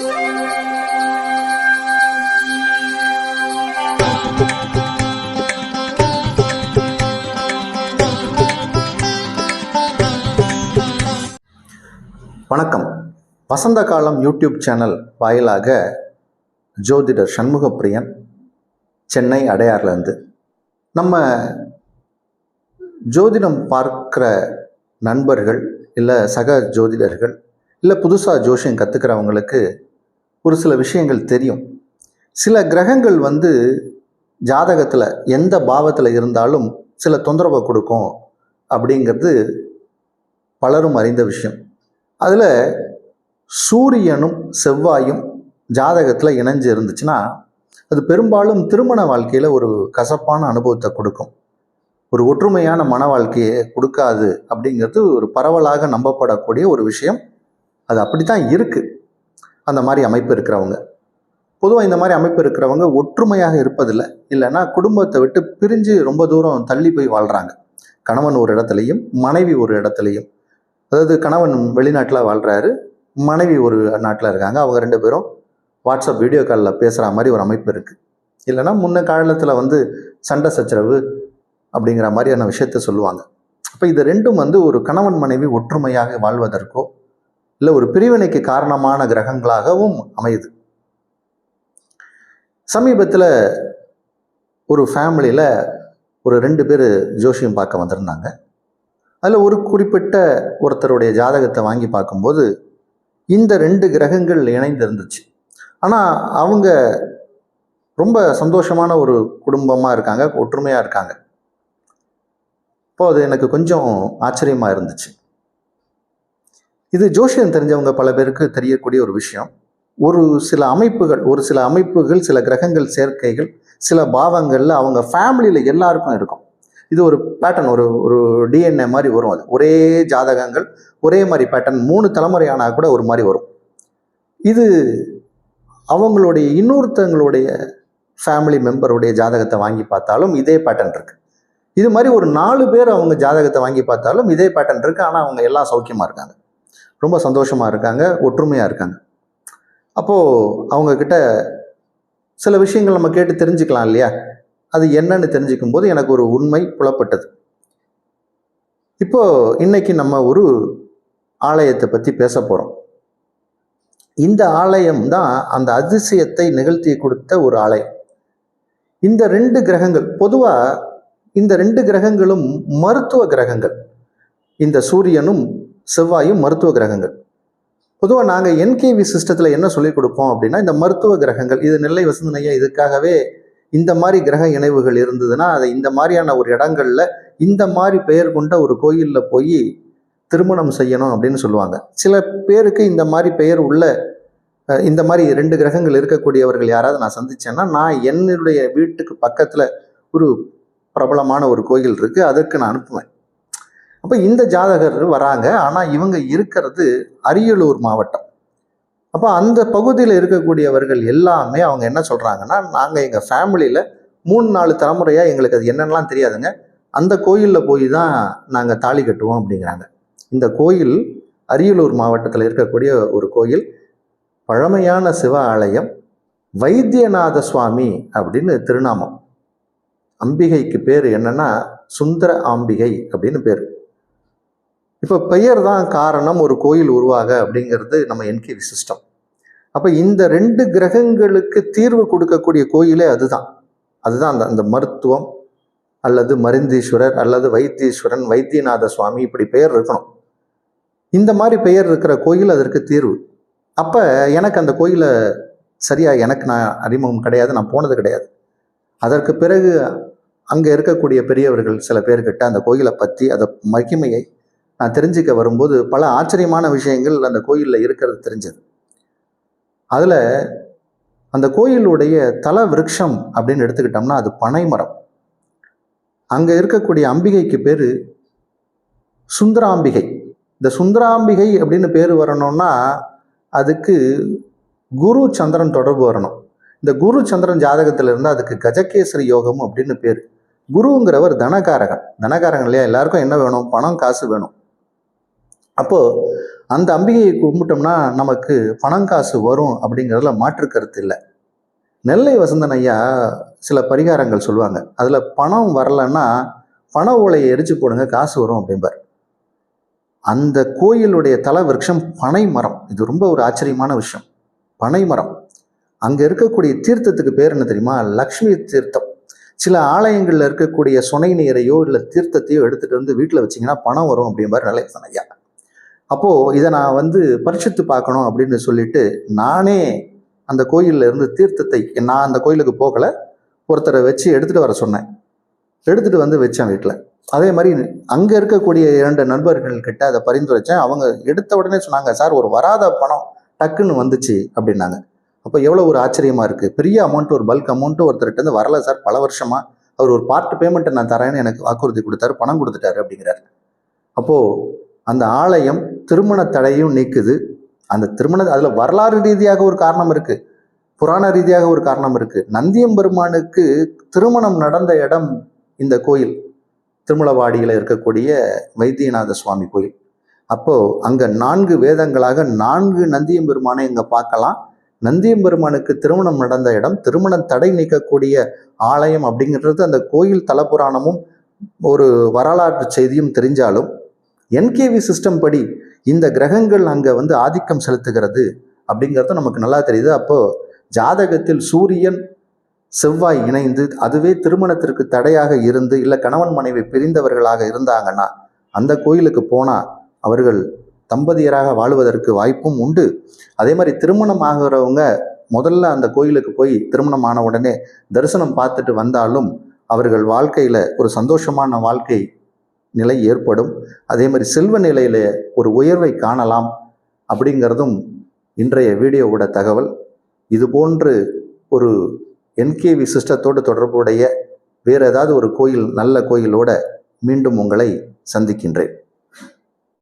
வணக்கம். வசந்த காலம் YouTube channel வாயிலாக ஜோதிடர் சண்முகப்பிரியன் சென்னை அடையார்லேருந்து நம்ம ஜோதிடம் பார்க்குற நண்பர்கள் இல்லை சக ஜோதிடர்கள் இல்லை புதுசாக ஜோஷியம் கற்றுக்கிறவங்களுக்கு ஒரு சில விஷயங்கள் தெரியும். சில கிரகங்கள் வந்து ஜாதகத்தில் எந்த பாவத்தில் இருந்தாலும் சில தொந்தரவை கொடுக்கும் அப்படிங்கிறது பலரும் அறிந்த விஷயம். அதில் சூரியனும் செவ்வாயும் ஜாதகத்தில் இணைஞ்சு இருந்துச்சுன்னா அது பெரும்பாலும் திருமண வாழ்க்கையில் ஒரு கசப்பான அனுபவத்தை கொடுக்கும். ஒரு ஒற்றுமையான மன வாழ்க்கையை கொடுக்காது அப்படிங்கிறது ஒரு பரவலாக நம்பப்படக்கூடிய ஒரு விஷயம். அது அப்படி தான் இருக்குது அந்த மாதிரி அமைப்பு இருக்கிறவங்க. பொதுவாக இந்த மாதிரி அமைப்பு இருக்கிறவங்க ஒற்றுமையாக இருப்பதில்லை. இல்லைன்னா குடும்பத்தை விட்டு பிரிஞ்சு ரொம்ப தூரம் தள்ளி போய் வாழ்கிறாங்க கணவன் ஒரு இடத்துலையும் மனைவி ஒரு இடத்துலையும். அதாவது கணவன் வெளிநாட்டில் வாழ்கிறாரு மனைவி ஒரு நாட்டில் இருக்காங்க. அவங்க ரெண்டு பேரும் வாட்ஸ்அப் வீடியோ காலில் பேசுகிற மாதிரி ஒரு அமைப்பு இருக்குது இல்லைன்னா முன்ன காலத்தில் வந்து சண்டை சச்சரவு அப்படிங்கிற மாதிரியான விஷயத்த சொல்லுவாங்க. அப்போ இது ரெண்டும் வந்து ஒரு கணவன் மனைவி ஒற்றுமையாக வாழ்வதற்கோ இல்லை ஒரு பிரிவினைக்கு காரணமான கிரகங்களாகவும் அமையுது. சமீபத்தில் ஒரு ஃபேமிலியில் ஒரு ரெண்டு பேர் ஜோஷியம் பார்க்க வந்திருந்தாங்க. அதில் ஒரு குறிப்பிட்ட ஒருத்தருடைய ஜாதகத்தை வாங்கி பார்க்கும்போது இந்த ரெண்டு கிரகங்கள் இணைந்து இருந்துச்சு ஆனால் அவங்க ரொம்ப சந்தோஷமான ஒரு குடும்பமாக இருக்காங்க ஒற்றுமையாக இருக்காங்க. அப்போது அது எனக்கு கொஞ்சம் ஆச்சரியமாக இருந்துச்சு. இது ஜோசியம் தெரிஞ்சவங்க பல பேருக்கு தெரியக்கூடிய ஒரு விஷயம். ஒரு சில அமைப்புகள் ஒரு சில அமைப்புகள் சில கிரகங்கள் சேர்க்கைகள் சில பாவங்களில் அவங்க ஃபேமிலியில் எல்லாருக்கும் இருக்கும். இது ஒரு பேட்டர்ன் ஒரு ஒரு டிஎன்ஏ மாதிரி வரும் அது. ஒரே ஜாதகங்கள் ஒரே மாதிரி பேட்டர்ன் மூணு தலைமுறை ஆனால் கூட ஒரு மாதிரி வரும். இது அவங்களுடைய இன்னொருத்தங்களுடைய ஃபேமிலி மெம்பருடைய ஜாதகத்தை வாங்கி பார்த்தாலும் இதே பேட்டர்ன் இருக்குது இது மாதிரி ஒரு நாலு பேர் அவங்க ஜாதகத்தை வாங்கி பார்த்தாலும் இதே பேட்டர்ன் இருக்குது ஆனால் அவங்க எல்லாம் சௌக்கியமாக இருக்காங்க. ரொம்ப சந்தோஷமாக இருக்காங்க ஒற்றுமையாக இருக்காங்க. அப்போது அவங்கக்கிட்ட சில விஷயங்கள் நம்ம கேட்டு தெரிஞ்சுக்கலாம் இல்லையா? அது என்னன்னு தெரிஞ்சுக்கும் போது எனக்கு ஒரு உண்மை புலப்பட்டது. இப்போது இன்னைக்கு நம்ம ஒரு ஆலயத்தை பற்றி பேச போகிறோம் இந்த ஆலயம் தான் அந்த அதிசயத்தை நிகழ்த்தி கொடுத்த ஒரு ஆலயம். இந்த ரெண்டு கிரகங்கள் பொதுவாக இந்த ரெண்டு கிரகங்களும் மருத்துவ கிரகங்கள். இந்த சூரியனும் செவ்வாயும் மருத்துவ கிரகங்கள். பொதுவாக நாங்கள் என்கேவி சிஸ்டத்தில் என்ன சொல்லிக் கொடுப்போம் அப்படின்னா இந்த மருத்துவ கிரகங்கள் இது நெல்லை வசந்தனையா இதுக்காகவே இந்த மாதிரி கிரக இணைவுகள் இருந்ததுன்னா அதை இந்த மாதிரியான ஒரு இடங்கள்ல இந்த மாதிரி பெயர் கொண்ட ஒரு கோயிலில் போய் திருமணம் செய்யணும் அப்படின்னு சொல்லுவாங்க. சில பேருக்கு இந்த மாதிரி பெயர் உள்ள இந்த மாதிரி ரெண்டு கிரகங்கள் இருக்கக்கூடியவர்கள் யாராவது நான் சந்தித்தேன்னா நான் என்னுடைய வீட்டுக்கு பக்கத்தில் ஒரு பிரபலமான ஒரு கோயில் இருக்குது அதற்கு நான் அனுப்புவேன். அப்போ இந்த ஜாதகர் வராங்க. ஆனால் இவங்க இருக்கிறது அரியலூர் மாவட்டம். அப்போ அந்த பகுதியில் இருக்கக்கூடியவர்கள் எல்லாமே அவங்க என்ன சொல்கிறாங்கன்னா நாங்கள் எங்கள் ஃபேமிலியில் மூணு நாலு தலைமுறையாக எங்களுக்கு அது என்னென்னலாம் தெரியாதுங்க. அந்த கோயிலில் போய் தான் நாங்கள் தாலி கட்டுவோம் அப்படிங்கிறாங்க. இந்த கோயில் அரியலூர் மாவட்டத்தில் இருக்கக்கூடிய ஒரு கோயில். பழமையான சிவ ஆலயம் வைத்தியநாத சுவாமி அப்படின்னு திருநாமம். அம்பிகைக்கு பேர் என்னன்னா சுந்தர ஆம்பிகை அப்படின்னு பேர். இப்போ பெயர் தான் காரணம் ஒரு கோயில் உருவாக அப்படிங்கிறது நம்ம என்கேவி சிஸ்டம் அப்போ இந்த ரெண்டு கிரகங்களுக்கு தீர்வு கொடுக்கக்கூடிய கோயிலே அதுதான். அதுதான் அந்த அந்த மருத்துவம் அல்லது மருந்தீஸ்வரர் அல்லது வைத்தீஸ்வரன் வைத்தியநாத சுவாமி இப்படி பெயர் இருக்கணும். இந்த மாதிரி பெயர் இருக்கிற கோயில் அதற்கு தீர்வு. அப்போ எனக்கு அந்த கோயிலை சரியாக எனக்கு நான் அறிமுகம் கிடையாது நான் போனது கிடையாது. அதற்கு பிறகு அங்கே இருக்கக்கூடிய பெரியவர்கள் சில பேர்கிட்ட அந்த கோயிலை பற்றி அதை மகிமையை நான் தெரிஞ்சுக்க வரும்போது பல ஆச்சரியமான விஷயங்கள் அந்த கோயிலில் இருக்கிறது தெரிஞ்சது. அதில் அந்த கோயிலுடைய தல விருட்சம் அப்படின்னு எடுத்துக்கிட்டோம்னா அது பனைமரம். அங்கே இருக்கக்கூடிய அம்பிகைக்கு பேர் சுந்தராம்பிகை. இந்த சுந்தராம்பிகை அப்படின்னு பேர் வரணும்னா அதுக்கு குரு சந்திரன் தொடர்பு வரணும். இந்த குரு சந்திரன் ஜாதகத்தில் இருந்தால் அதுக்கு கஜகேசரி யோகம் அப்படின்னு பேர். குருங்கிறவர் தனகாரகன். தனகாரகன் இல்லையா? எல்லாருக்கும் என்ன வேணும்? பணம் காசு வேணும். அப்போது அந்த அம்பிகையை கும்பிட்டோம்னா நமக்கு பணம் காசு வரும் அப்படிங்கிறதுல மாற்று கருத்து இல்லை. நெல்லை வசந்தன் ஐயா சில பரிகாரங்கள் சொல்லுவாங்க. அதில் பணம் வரலன்னா பண ஓலையை எரிச்சு போடுங்க காசு வரும் அப்படிம்பார். அந்த கோயிலுடைய தல விரக்ஷம் பனை மரம். இது ரொம்ப ஒரு ஆச்சரியமான விஷயம். பனை மரம். அங்கே இருக்கக்கூடிய தீர்த்தத்துக்கு பேர் என்ன தெரியுமா? லக்ஷ்மி தீர்த்தம். சில ஆலயங்களில் இருக்கக்கூடிய சுனை நீரையோ இல்லை தீர்த்தத்தையோ எடுத்துகிட்டு வந்து வீட்டில் வச்சிங்கன்னா பணம் வரும் அப்படிம்பார் வசந்தன் ஐயா. அப்போது இதை நான் வந்து பரிசுத்து பார்க்கணும் அப்படின்னு சொல்லிட்டு நானே அந்த கோயிலில் இருந்து தீர்த்தத்தை நான் அந்த கோயிலுக்கு போகலை. ஒருத்தரை வச்சு எடுத்துகிட்டு வர சொன்னேன். எடுத்துகிட்டு வந்து வச்சேன் வீட்டில் அதே மாதிரி அங்கே இருக்கக்கூடிய இரண்டு நண்பர்கள் கிட்ட அதை பரிந்துரைச்சேன். அவங்க எடுத்த உடனே சொன்னாங்க சார் ஒரு வராத பணம் டக்குன்னு வந்துச்சு அப்படின்னாங்க. அப்போ எவ்வளோ ஒரு ஆச்சரியமாக இருக்குது பெரிய அமௌண்ட் ஒரு பல்க் அமௌண்ட்டு ஒருத்தர்கிட்ட வரல சார். பல வருஷமாக அவர் ஒரு பார்ட் பேமெண்ட்டை நான் தரேன்னு எனக்கு வாக்குறுதி கொடுத்தாரு பணம் கொடுத்துட்டாரு அப்படிங்கிறாரு. அப்போது அந்த ஆலயம் திருமண தடையும் நீக்குது. அந்த திருமண அதில் வரலாறு ரீதியாக ஒரு காரணம் இருக்குது புராண ரீதியாக ஒரு காரணம் இருக்குது நந்தியம்பெருமானுக்கு திருமணம் நடந்த இடம் இந்த கோயில். திருமலவாடியில் இருக்கக்கூடிய வைத்தியநாத சுவாமி கோயில். அப்போது அங்கே நான்கு வேதங்களாக நான்கு நந்தியம்பெருமானை இங்கே பார்க்கலாம். நந்தியம்பெருமானுக்கு திருமணம் நடந்த இடம் திருமண தடை நீக்கக்கூடிய ஆலயம் அப்படிங்கிறது அந்த கோயில் தலபுராணமும் ஒரு வரலாற்று செய்தியும் தெரிஞ்சாலும் என்கேவி சிஸ்டம் படி இந்த கிரகங்கள் அங்கே வந்து ஆதிக்கம் செலுத்துகிறது அப்படிங்கிறது நமக்கு நல்லா தெரியுது. அப்போது ஜாதகத்தில் சூரியன் செவ்வாய் இணைந்து அதுவே திருமணத்திற்கு தடையாக இருந்து இல்லை கணவன் மனைவி பிரிந்தவர்களாக இருந்தாங்கன்னா அந்த கோயிலுக்கு போனால் அவர்கள் தம்பதியராக வாழ்வதற்கு வாய்ப்பும் உண்டு. அதே மாதிரி திருமணம் ஆகிறவங்க முதல்ல அந்த கோயிலுக்கு போய் திருமணம் ஆன உடனே தரிசனம் பார்த்துட்டு வந்தாலும் அவர்கள் வாழ்க்கையில் ஒரு சந்தோஷமான வாழ்க்கை நிலை ஏற்படும். அதே மாதிரி செல்வ நிலையில் ஒரு உயர்வை காணலாம் அப்படிங்கிறதும் இன்றைய வீடியோவோட தகவல். இது போன்று ஒரு என்கேவி சிஸ்டத்தோடு தொடர்புடைய வேறு ஏதாவது ஒரு கோயில் நல்ல கோயிலோட மீண்டும் உங்களை சந்திக்கின்றேன்.